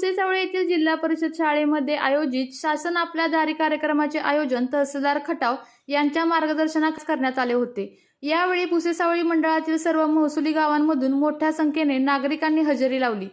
येथील जिल्हा परिषद शाळेमध्ये आयोजित शासन आपल्या दारी कार्यक्रमाचे आयोजन तहसीलदार खटाव यांच्या मार्गदर्शनात करण्यात आले होते. यावेळी पुसेसावळी मंडळातील सर्व महसुली गावांमधून मोठ्या संख्येने नागरिकांनी हजेरी लावली.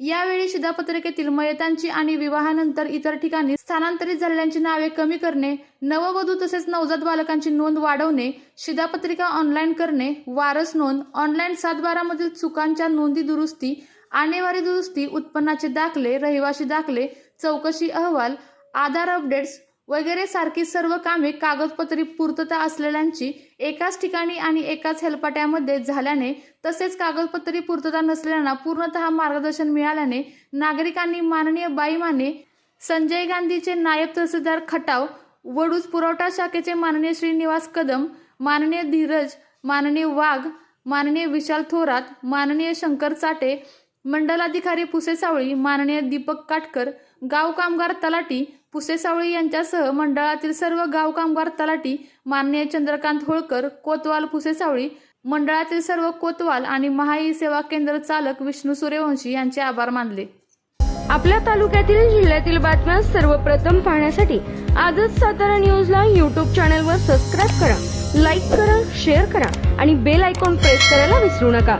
यावेळी शिधापत्रिकेतील मयतांची आणि विवाहानंतर इतर ठिकाणी स्थानांतरित झालेल्यांची नावे कमी करणे नववधू तसेच नवजात बालकांची नोंद वाढवणे शिधापत्रिका ऑनलाईन करणे वारस नोंद ऑनलाईन सातबारामधील चुकांच्या नोंदी दुरुस्ती आणेवारी दुरुस्ती उत्पन्नाचे दाखले रहिवाशी दाखले चौकशी अहवाल आधार अपडेट्स वगैरे सारखी सर्व कामे कागदपत्री पूर्तता असलेल्यांची एकाच ठिकाणी आणि एकाच हेलपाट्यामध्ये झाल्याने तसेच कागदपत्री पूर्तता नसलेल्यांना पूर्णतः मार्गदर्शन मिळाल्याने नागरिकांनी माननीय बाई माने संजय गांधीचे नायब तहसीलदार खटाव वडूज पुरवठा शाखेचे माननीय श्रीनिवास कदम माननीय धीरज माननीय वाघ माननीय विशाल थोरात माननीय शंकर चाटे मंडलाधिकारी पुसे सावळी माननीय दीपक काटकर गाव कामगार तलाटी पुसेसावळी यांच्यासह मंडळातील सर्व गाव कामगार तलाटी माननीय चंद्रकांत होळकर कोतवाल पुसे सावळी मंडळातील सर्व कोतवाल आणि महाई सेवा केंद्र चालक विष्णू सूर्यवंशी यांचे आभार मानले. आपल्या तालुक्यातील जिल्ह्यातील बातम्या सर्वप्रथम पाहण्यासाठी आजच सातारा न्यूजला यूट्यूब चॅनलवर सबस्क्राईब करा लाईक करा शेअर करा आणि बेल आयकॉन प्रेस करायला विसरू नका.